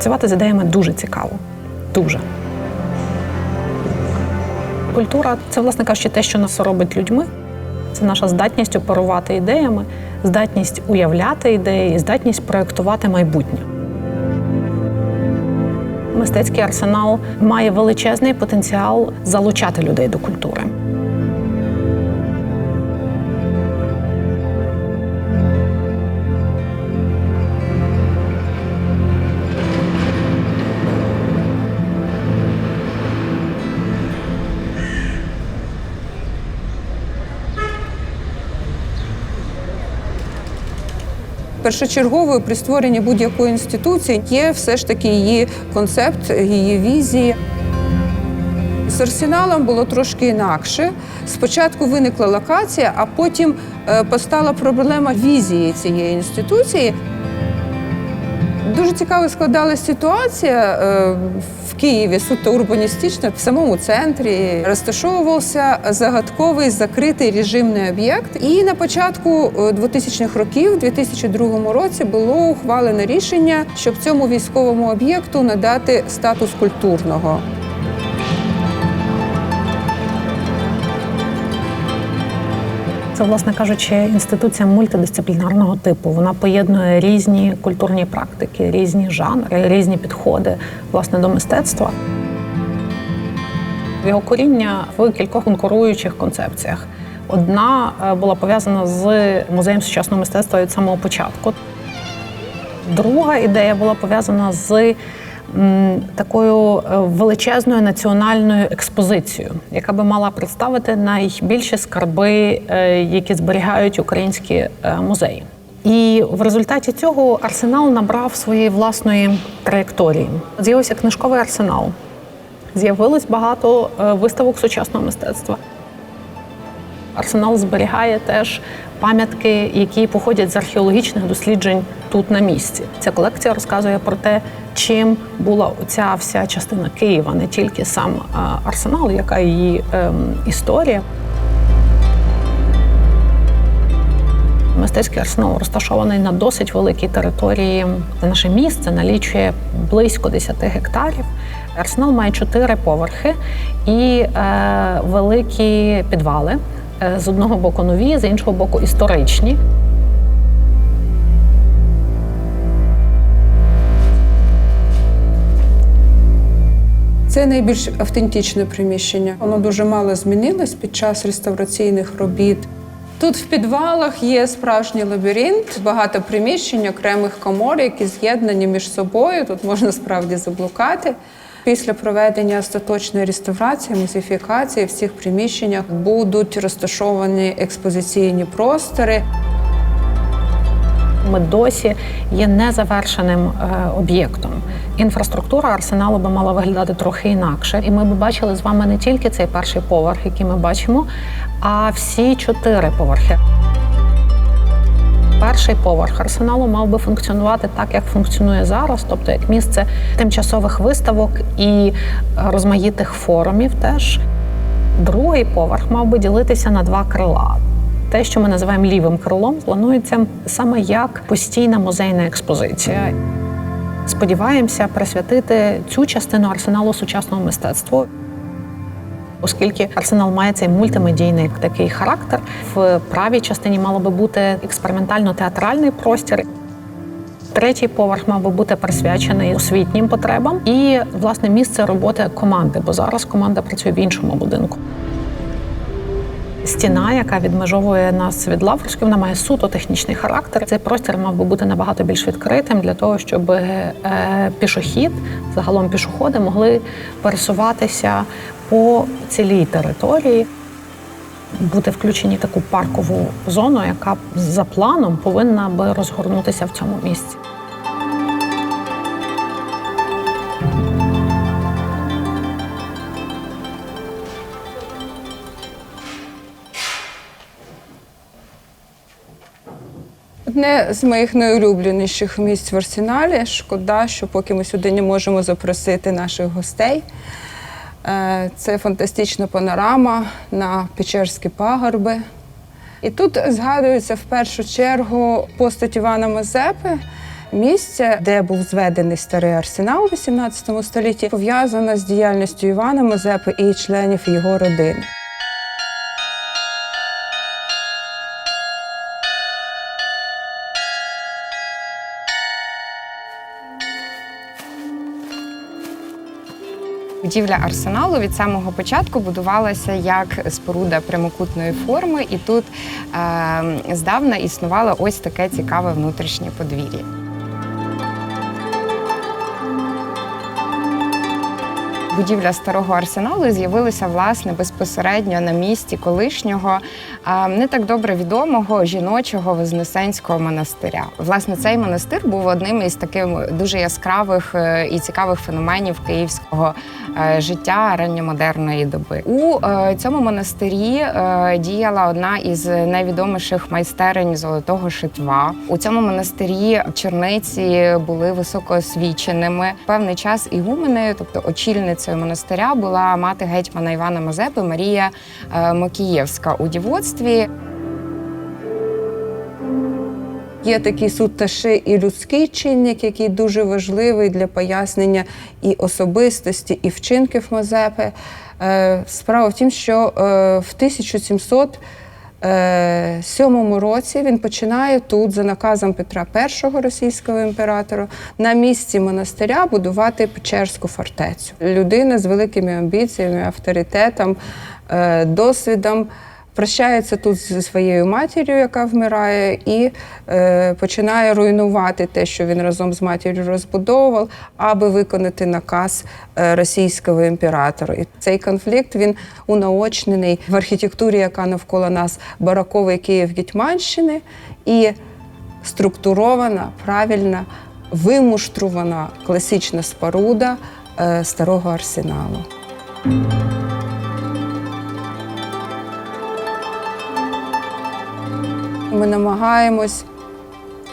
Працювати з ідеями дуже цікаво. Дуже. Культура це, власне кажучи, те, що нас робить людьми. Це наша здатність оперувати ідеями, здатність уявляти ідеї, здатність проєктувати майбутнє. Мистецький арсенал має величезний потенціал залучати людей до культури. Першочерговою при створенні будь-якої інституції є все ж таки її концепт, її візія. З арсеналом було трошки інакше. Спочатку виникла локація, а потім е, постала проблема візії цієї інституції. Дуже цікаво складалася ситуація е, Києві, суто урбаністично, в самому центрі розташовувався загадковий закритий режимний об'єкт. І на початку е, 2000-х років, у 2002 році, було ухвалене рішення, щоб цьому військовому об'єкту надати статус культурного. Це, власне кажучи, інституція мультидисциплінарного типу. Вона поєднує різні культурні практики, різні жанри, різні підходи власне до мистецтва. Його коріння в кількох конкуруючих концепціях. Одна е, була пов'язана з музеєм сучасного мистецтва від самого початку. Друга ідея була пов'язана з такою е, величезною національною експозицією, яка би мала представити найбільші скарби, е, які зберігають українські е, музеї. І в результаті цього арсенал набрав своєї власної траєкторії. З'явився книжковий арсенал. З'явилось багато виставок сучасного мистецтва. Арсенал зберігає теж пам'ятки, які походять з археологічних досліджень тут на місці. Ця колекція розказує про те, чим була ця вся частина Києва, не тільки сам е, арсенал, яка її ем, історія. Мистецький арсенал розташований на досить великій території. Наше місце налічує близько 10 гектарів. Арсенал має чотири поверхи і е, великі підвали. Е, З одного боку нові, з іншого боку історичні. Це найбільш автентичне приміщення. Воно дуже мало змінилось під час реставраційних робіт. Тут в підвалах є справжній лабіринт, багато приміщень, окремих комор, які з'єднані між собою. Тут можна справді заблукати. Після проведення остаточної реставрації, музифікації в цих приміщеннях будуть розташовані експозиційні простори. Ми досі є незавершеним е, об'єктом. Інфраструктура арсеналу би мала виглядати трохи інакше, і ми б бачили з вами не тільки цей перший поверх, який ми бачимо, а всі чотири поверхи. Перший поверх арсеналу мав би функціонувати так, як функціонує зараз, тобто як місце тимчасових виставок і е, розмаїтих форумів. Теж другий поверх мав би ділитися на два крила. Те, що ми називаємо лівим крилом, планується саме як постійна музейна експозиція. Сподіваємося присвятити цю частину арсеналу сучасного мистецтва. Оскільки арсенал має цей мультимедійний такий характер, в правій частині мало би бути експериментально-театральний простір. Третій поверх мав би бути присвячений освітнім потребам і власне місце роботи команди, бо зараз команда працює в іншому будинку. Стіна, яка відмежовує нас від Лаврської, вона має суто технічний характер. Цей простір мав би бути набагато більш відкритим для того, щоб е, пішохід, загалом пішоходи, могли пересуватися по цілій території, бути включені таку паркову зону, яка за планом повинна би розгорнутися в цьому місці. Одне з моїх найулюбленіших місць в арсеналі. Шкода, що поки ми сюди не можемо запросити наших гостей. Е, Це фантастична панорама на Печерські пагорби. І тут згадується в першу чергу постать Івана Мазепи, місце, де був зведений старий арсенал у 18 столітті, пов'язане з діяльністю Івана Мазепи і членів його родини. Будівля арсеналу від самого початку будувалася як споруда прямокутної форми, і тут е, здавна існувало ось таке цікаве внутрішнє подвір'я. Будівля старого арсеналу з'явилася власне безпосередньо на місці колишнього не так добре відомого жіночого Вознесенського монастиря. Власне, цей монастир був одним із таких дуже яскравих е, і цікавих феноменів київського е, життя ранньомодерної доби. У е, цьому монастирі діяла одна із найвідоміших майстерень золотого шитва. У цьому монастирі черниці були високоосвіченими. Певний час ігуменею, тобто очільницею директоркою монастиря була мати гетьмана Івана Мазепи Марія е, Макієвська у дівоцтві. Є такий суд і людський чинник, який дуже важливий для пояснення і особистості, і вчинків Мазепи. Е, справа в тім, що е, в 1700 Е, сьомому році він починає тут, за наказом Петра І російського імператора, на місці монастиря будувати Печерську фортецю. Людина з великими амбіціями, авторитетом, е, досвідом прощається тут зі своєю матір'ю, яка вмирає, і е, починає руйнувати те, що він разом з матір'ю розбудовував, аби виконати наказ е, російського імператора. І цей конфлікт він унаочнений в архітектурі, яка навколо нас бараковий Київ Гетьманщини, і структурована, правильна, вимуштрувана класична споруда е, старого арсеналу. Ми намагаємось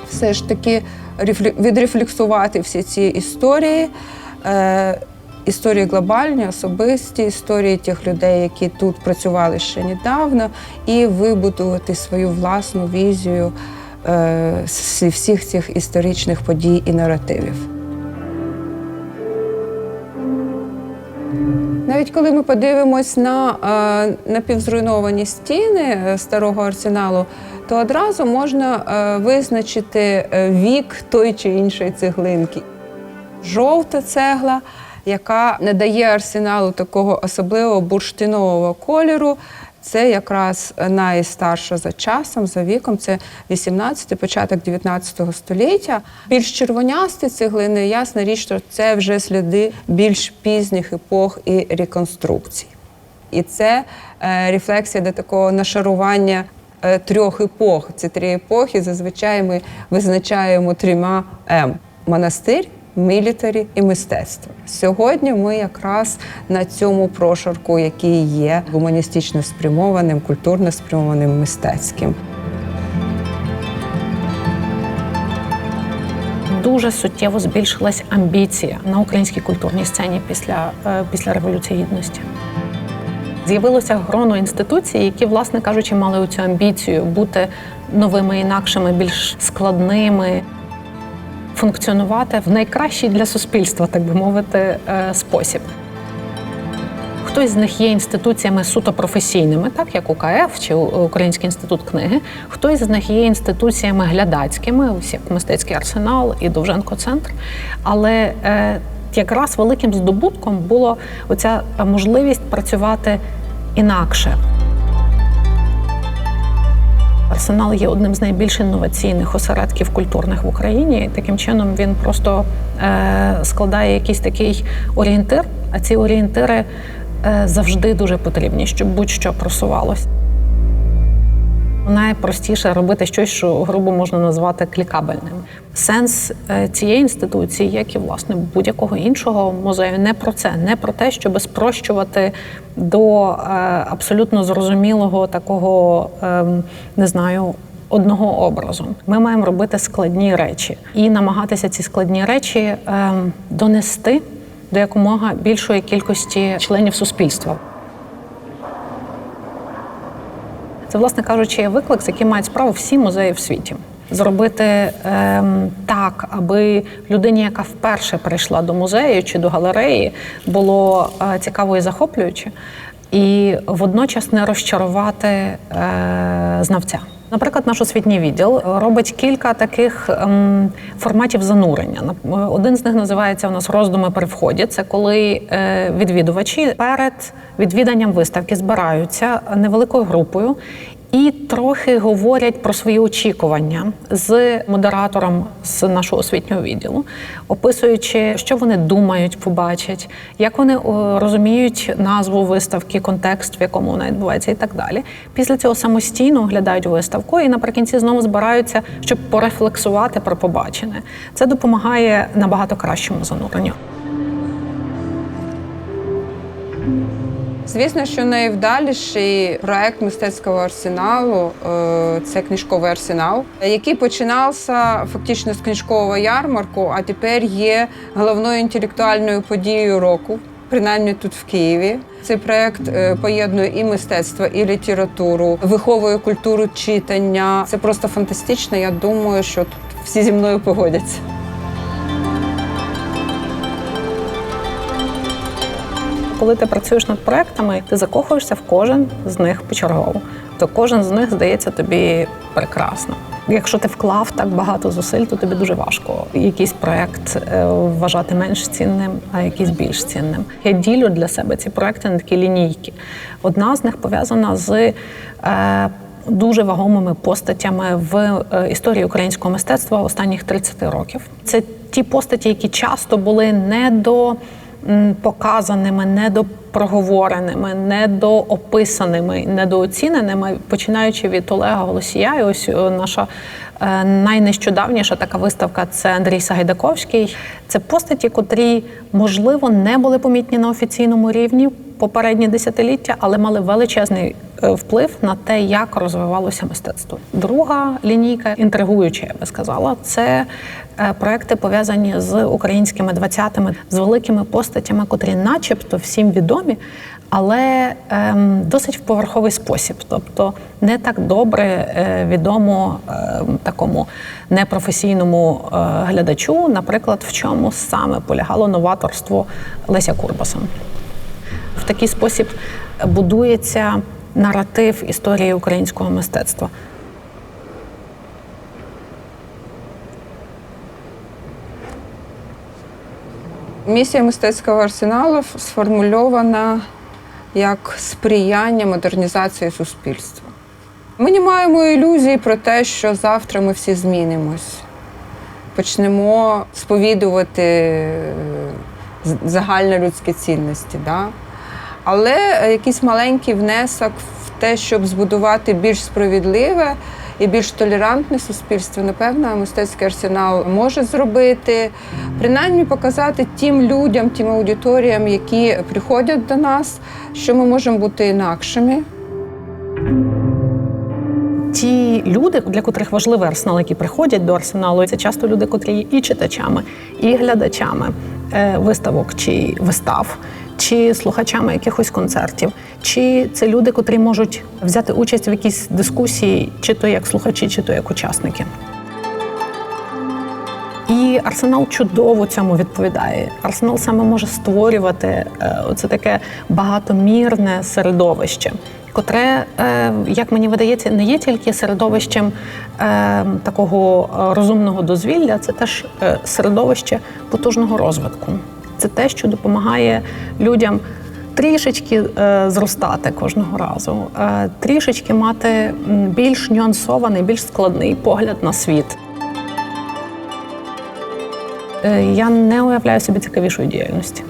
все ж таки рефле- відрефлексувати всі ці історії. Е, Історії глобальні, особисті, історії тих людей, які тут працювали ще недавно, і вибудувати свою власну візію е, всіх цих історичних подій і наративів. Навіть коли ми подивимось на е, напівзруйновані стіни е, старого арсеналу, то одразу можна е, визначити вік той чи іншої цеглинки. Жовта цегла, яка не дає арсеналу такого особливого бурштинового кольору. Це якраз найстарша за часом, за віком, це 18 початок 19 століття. Більш червонясті цеглини, ясна річ, що це вже сліди більш пізніх епох і реконструкцій. І це е, рефлексія до такого нашарування е, трьох епох. Ці три епохи зазвичай ми визначаємо трьома М: монастир, мілітарі і мистецтво. Сьогодні ми якраз на цьому прошарку, який є гуманістично спрямованим, культурно спрямованим, мистецьким. Дуже суттєво збільшилась амбіція на українській культурній сцені після, е, після Революції Гідності. З'явилося гроно інституцій, які, власне кажучи, мали цю амбіцію бути новими, інакшими, більш складними, функціонувати в найкращий для суспільства, так би мовити, е, спосіб. Хтось з них є інституціями суто професійними, так як УКФ чи Український інститут книги. Хтось з них є інституціями глядацькими, ось як мистецький арсенал і Довженко Центр. Але е, якраз великим здобутком було оця можливість працювати інакше. Арсенал є одним з найбільш інноваційних осередків культурних в Україні. Таким чином він просто е, складає якийсь такий орієнтир, а ці орієнтири е, завжди дуже потрібні, щоб будь-що просувалось. Найпростіше робити щось, що грубо можна назвати клікабельним. Сенс е, цієї інституції, як і власне будь-якого іншого музею, не про це, не про те, щоб спрощувати до е, абсолютно зрозумілого такого, ем, не знаю. Одного образу ми маємо робити складні речі і намагатися ці складні речі ем, донести до якомога більшої кількості членів суспільства. Це, власне кажучи, є виклик, з яким мають справу всі музеї в світі. зробити ем, так, аби людині, яка вперше прийшла до музею чи до галереї, було е, цікаво і захоплююче, і водночас не розчарувати е, знавця. Наприклад, наш освітній відділ робить кілька таких ем, форматів занурення. Е, Один з них називається у нас роздуми при вході. Це коли е, відвідувачі перед відвіданням виставки збираються невеликою групою і трохи говорять про свої очікування з модератором з нашого освітнього відділу, описуючи, що вони думають, побачать, як вони розуміють назву виставки, контекст, в якому вона відбувається, і так далі. Після цього самостійно оглядають виставку і наприкінці знову збираються, щоб порефлексувати про побачене. Це допомагає набагато кращому зануренню. Звісно, що найвдаліший проект мистецького арсеналу е, це книжковий арсенал, який починався фактично з книжкового ярмарку, а тепер є головною інтелектуальною подією року. Принаймні тут в Києві цей проект е, поєднує і мистецтво, і літературу, виховує культуру читання. Це просто фантастично. Я думаю, що тут всі зі мною погодяться. Коли ти працюєш над проектами, ти закохуєшся в кожен з них почергово. То кожен з них здається тобі прекрасно. Якщо ти вклав так багато зусиль, то тобі дуже важко якийсь проект е, вважати менш цінним, а якийсь більш цінним. Я ділю для себе ці проекти на такі лінійки. Одна з них пов'язана з е, дуже вагомими постатями в е, історії українського мистецтва останніх 30 років. Це ті постаті, які часто були не до показаними, недопроговореними, недоописаними, недооціненими, починаючи від Олега Голосія. І ось е, наша е, найнещодавніша така виставка це Андрій Сагайдаковський. Це постаті, котрі, можливо, не були помітні на офіційному рівні попередні десятиліття, але мали величезний вплив на те, як розвивалося мистецтво. Друга лінійка, інтригуюча, я би сказала, це е, проекти пов'язані з українськими двадцятими, з великими постатями, котрі, начебто, всім відомі, але ем, досить в поверховий спосіб, тобто не так добре е, відомо ем, такому непрофесійному е, глядачу, наприклад, в чому саме полягало новаторство Леся Курбаса. В такий спосіб будується наратив історії українського мистецтва. Місія мистецького арсеналу сформульована як сприяння модернізації суспільства. Ми не маємо ілюзій про те, що завтра ми всі змінимось. Почнемо сповідувати е, загальнолюдські цінності. Да? Але е, якийсь маленький внесок в те, щоб збудувати більш справедливе і більш толерантне суспільство, напевно, мистецький арсенал може зробити, принаймні показати тим людям, тим аудиторіям, які приходять до нас, що ми можемо бути інакшими. Ті люди, для котрих важливий арсенал, які приходять до арсеналу, це часто люди, котрі і читачами, і глядачами е, виставок чи вистав, чи слухачами якихось концертів, чи це люди, котрі можуть взяти участь в якійсь дискусії, чи то як слухачі, чи то як учасники. І арсенал чудово цьому відповідає. Арсенал саме може створювати е, оце таке багатомірне середовище, котре, е, як мені видається, не є тільки середовищем е, такого розумного дозвілля, це теж середовище потужного розвитку. Це те, що допомагає людям. Трішечки е, зростати кожного разу, е, трішечки мати більш нюансований, більш складний погляд на світ. Е, Я не уявляю собі цікавішої діяльності.